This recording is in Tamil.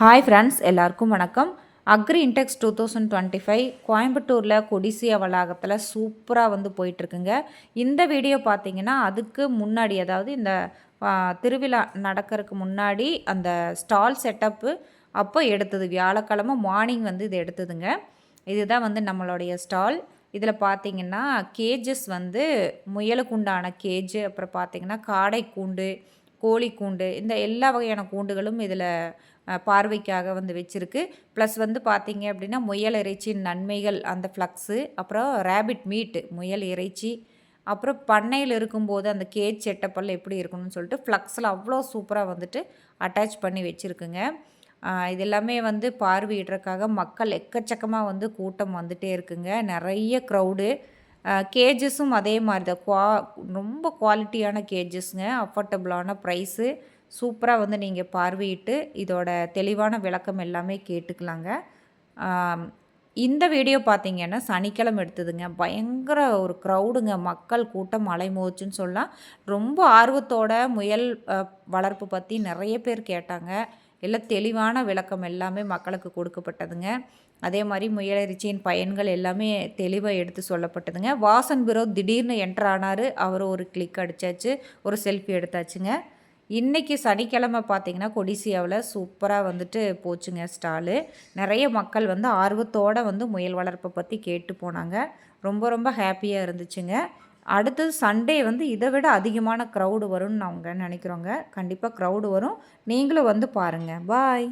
ஹாய் ஃப்ரெண்ட்ஸ் எல்லாருக்கும் வணக்கம். Agri intex two thousand twenty five கோயம்புத்தூரில் கொடிசியா வளாகத்தில் சூப்பராக வந்து போயிட்டுருக்குங்க. இந்த வீடியோ பார்த்தீங்கன்னா அதுக்கு முன்னாடி அதாவது இந்த திருவிழா நடக்கிறதுக்கு முன்னாடி அந்த ஸ்டால் செட்டப்பு அப்போ எடுத்தது. வியாழக்கிழமை மார்னிங் வந்து இது எடுத்ததுங்க. இதுதான் வந்து நம்மளுடைய ஸ்டால். இதில் பார்த்தீங்கன்னா கேஜஸ் வந்து முயலுக்குண்டான கேஜு கேஜ் அப்புறம் பார்த்தீங்கன்னா காடை கூண்டு கோழி கூண்டு இந்த எல்லா வகையான கூண்டுகளும் இதில் பார்வைக்காக வந்து வச்சுருக்கு. ப்ளஸ் வந்து பார்த்தீங்க அப்படின்னா முயல் இறைச்சியின் நன்மைகள் அந்த ஃப்ளக்ஸு அப்புறம் ரேபிட் மீட்டு முயல் இறைச்சி அப்புறம் பண்ணையில் இருக்கும்போது அந்த கேஜ் செட்டப்பெல்லாம் எப்படி இருக்கணும்னு சொல்லிட்டு ஃப்ளக்ஸில் அவ்வளோ சூப்பராக வந்துட்டு அட்டாச் பண்ணி வச்சுருக்குங்க. இது எல்லாமே வந்து பார்வையிடுறதுக்காக மக்கள் எக்கச்சக்கமாக வந்து கூட்டம் வந்துட்டே இருக்குங்க. நிறைய க்ரௌடு கேஜஸும் அதே மாதிரி தான். குவா ரொம்ப குவாலிட்டியான கேஜஸ்ங்க அஃபோர்டபுளான ப்ரைஸு சூப்பராக வந்து நீங்கள் பார்வையிட்டு இதோட தெளிவான விளக்கம் எல்லாமே கேட்டுக்கலாங்க. இந்த வீடியோ பார்த்தீங்கன்னா சனிக்கிழமை எடுத்ததுங்க. பயங்கர ஒரு க்ரௌடுங்க மக்கள் கூட்டம் அலைமோச்சுன்னு சொல்லலாம். ரொம்ப ஆர்வத்தோட முயல் வளர்ப்பு பற்றி நிறைய பேர் கேட்டாங்க. எல்லாம் தெளிவான விளக்கம் எல்லாமே மக்களுக்கு கொடுக்கப்பட்டதுங்க. அதே மாதிரி முயலரிச்சியின் பயன்கள் எல்லாமே தெளிவாக எடுத்து சொல்லப்பட்டதுங்க. வாசன் பிரோ திடீர்னு என்ட்ரு ஆனார். அவர் ஒரு கிளிக் அடித்தாச்சு ஒரு செல்ஃபி எடுத்தாச்சுங்க. இன்றைக்கி சனிக்கிழமை பார்த்திங்கன்னா கொடிசியாவில் சூப்பராக வந்துட்டு போச்சுங்க ஸ்டாலு. நிறைய மக்கள் வந்து ஆர்வத்தோடு வந்து முயல் வளர்ப்பை பற்றி கேட்டு போனாங்க. ரொம்ப ரொம்ப ஹாப்பியாக இருந்துச்சுங்க. அடுத்தது சண்டே வந்து இதை விட அதிகமான க்ரௌடு வரும்னு நாங்கள் நினைக்கிறோங்க. கண்டிப்பாக க்ரௌடு வரும். நீங்களும் வந்து பாருங்கள் பாய்